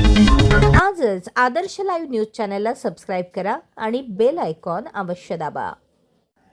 आजच Adarsh live news चॅनलला subscribe करा आणि बेल आयकॉन अवश्य दाबा.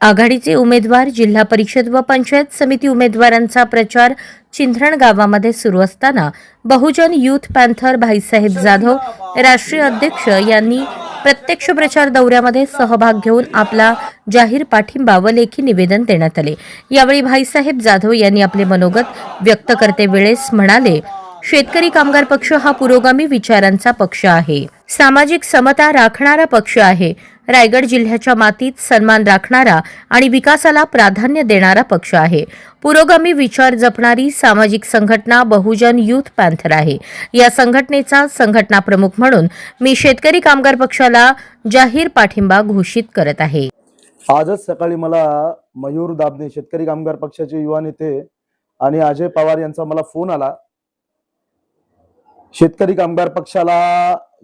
आघाडीचे उमेदवार जिल्हा परिषद व पंचायत समिती उमेदवारांचा प्रचार चिंधरण गावामध्ये सुरू असताना बहुजन युथ पॅन्थर भाईसाहेब जाधव राष्ट्रीय अध्यक्ष यांनी प्रत्यक्ष प्रचार दौऱ्यामध्ये सहभाग घेऊन आपला जाहीर पाठिंबा व लेखी निवेदन देण्यात आले. यावेळी भाईसाहेब जाधव यांनी आपले मनोगत व्यक्त करते वेळेस म्हणाले शेतकरी कामगार पक्ष हा पुरोगामी विचारांचा पक्ष आहे. सामाजिक समता राखणारा पक्ष आहे. रायगड जिल्ह्याच्या मातीत सन्मान राखणारा आणि विकासाला प्राधान्य देणारा पक्ष आहे. पुरोगामी विचार जपणारी सामाजिक संघटना बहुजन युथ पॅन्थर आहे. या संघटनेचा संघटना प्रमुख म्हणून मी शेतकरी कामगार पक्षाला जाहीर पाठिंबा घोषित करत आहे. आजच सकाळी मला मयूर दाबणे शेतकरी कामगार पक्षाचे युवा नेते आणि अजय पवार यांचा मला फोन आला. शेतकरी कामगार पक्षाला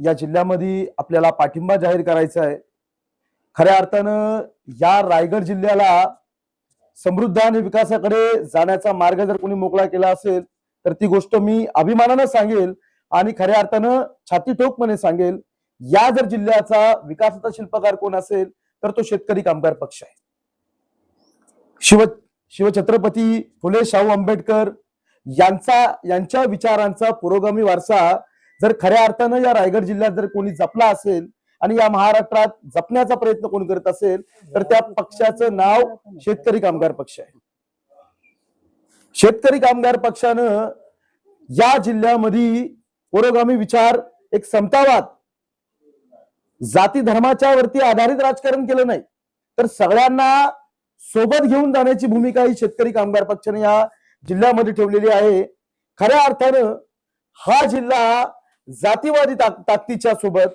या जिल्ह्यामध्ये आपल्याला पाठिंबा जाहीर करायचा आहे. खऱ्या अर्थानं या रायगड जिल्ह्याला समृद्ध आणि विकासाकडे जाण्याचा मार्ग जर कोणी मोकळा केला असेल तर ती गोष्ट मी अभिमानानं सांगेल आणि खऱ्या अर्थानं छाती ठोकपणे सांगेल या जर जिल्ह्याचा विकासाचा शिल्पकार कोण असेल तर तो शेतकरी कामगार पक्ष आहे. शिव शिवछत्रपती फुले शाहू आंबेडकर यांचा यांच्या विचारांचा पुरोगामी वारसा जर खऱ्या अर्थानं या रायगड जिल्ह्यात जर कोणी जपला असेल आणि या महाराष्ट्रात जपण्याचा प्रयत्न कोणी करत असेल तर त्या पक्षाचं नाव शेतकरी कामगार पक्ष आहे. शेतकरी कामगार पक्षानं या जिल्ह्यामध्ये पुरोगामी विचार एक समतावाद जाती धर्माच्या वरती आधारित राजकारण केलं नाही तर सगळ्यांना सोबत घेऊन जाण्याची भूमिका ही शेतकरी कामगार पक्षाने या जिल्ह्यामध्ये ठेवलेली आहे. खऱ्या अर्थानं हा जिल्हा जातीवादी ताकदीच्या सोबत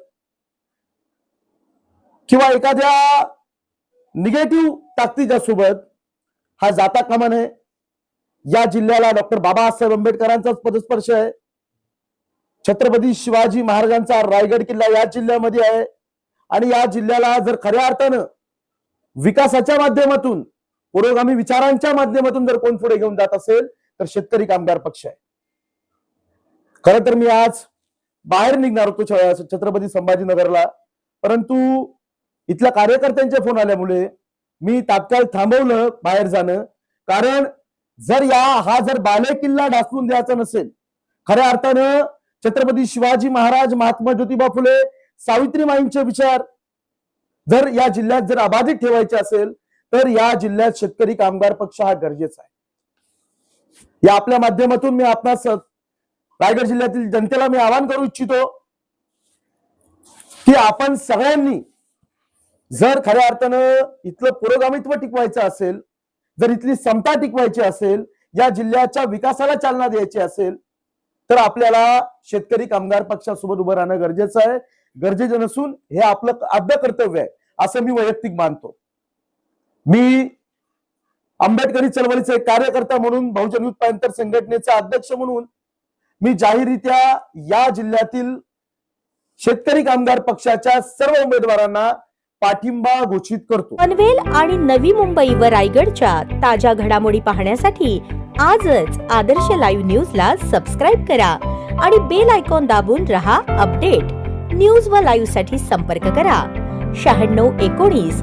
किंवा एखाद्या निगेटिव्ह ताकदीच्या सोबत हा जाता कामा नये. या जिल्ह्याला डॉक्टर बाबासाहेब आंबेडकरांचाच पदस्पर्श आहे. छत्रपती शिवाजी महाराजांचा रायगड किल्ला या जिल्ह्यामध्ये आहे. आणि या जिल्ह्याला जर खऱ्या अर्थानं विकासाच्या माध्यमातून पुरोगामी विचारांच्या माध्यमातून जर कोण पुढे घेऊन जात असेल तर शेतकरी कामगार पक्ष आहे. खर तर मी आज बाहेर निघणार होतो छत्रपती संभाजीनगरला परंतु इथल्या कार्यकर्त्यांचे फोन आल्यामुळे मी तात्काळ थांबवलं बाहेर जाणं. कारण जर या हा जर बाले किल्ला डासून द्यायचा नसेल खऱ्या अर्थानं छत्रपती शिवाजी महाराज महात्मा ज्योतिबा फुले सावित्रीमाईंचे विचार जर या जिल्ह्यात जर अबाधित ठेवायचे असेल तर या जिल्ह्यात शेतकरी कामगार पक्ष हा गरजेचा आहे. या आपल्या माध्यमातून मी आपणास रायगड जिल्ह्यातील जनतेला मी आवाहन करू इच्छितो की आपण सगळ्यांनी जर खऱ्या अर्थानं इथलं पुरोगामित्व टिकवायचं असेल जर इथली समता टिकवायची असेल या जिल्ह्याच्या विकासाला चालना द्यायची असेल तर आपल्याला शेतकरी कामगार पक्षासोबत उभं राहणं गरजेचं आहे. गरजेचं नसून हे आपलं आद्य कर्तव्य आहे असं मी वैयक्तिक मानतो. मी आंबेडकरी चळवळीचे एक कार्यकर्ता म्हणून बहुजन युथ संघटनेचा अध्यक्ष म्हणून मी जाहीररित्या या जिल्ह्यातील शेतकरी कामगार पक्षाच्या सर्व उमेदवारांना पाठिंबा घोषित करतो. पनवेल आणि नवी मुंबई व रायगडच्या ताज्या घडामोडी पाहण्यासाठी आजच आदर्श लाईव्ह न्यूजला सबस्क्राईब करा आणि बेल आयकॉन दाबून रहा अपडेट. न्यूज व लाईव्हसाठी संपर्क करा. शहाण्णव एकोणीस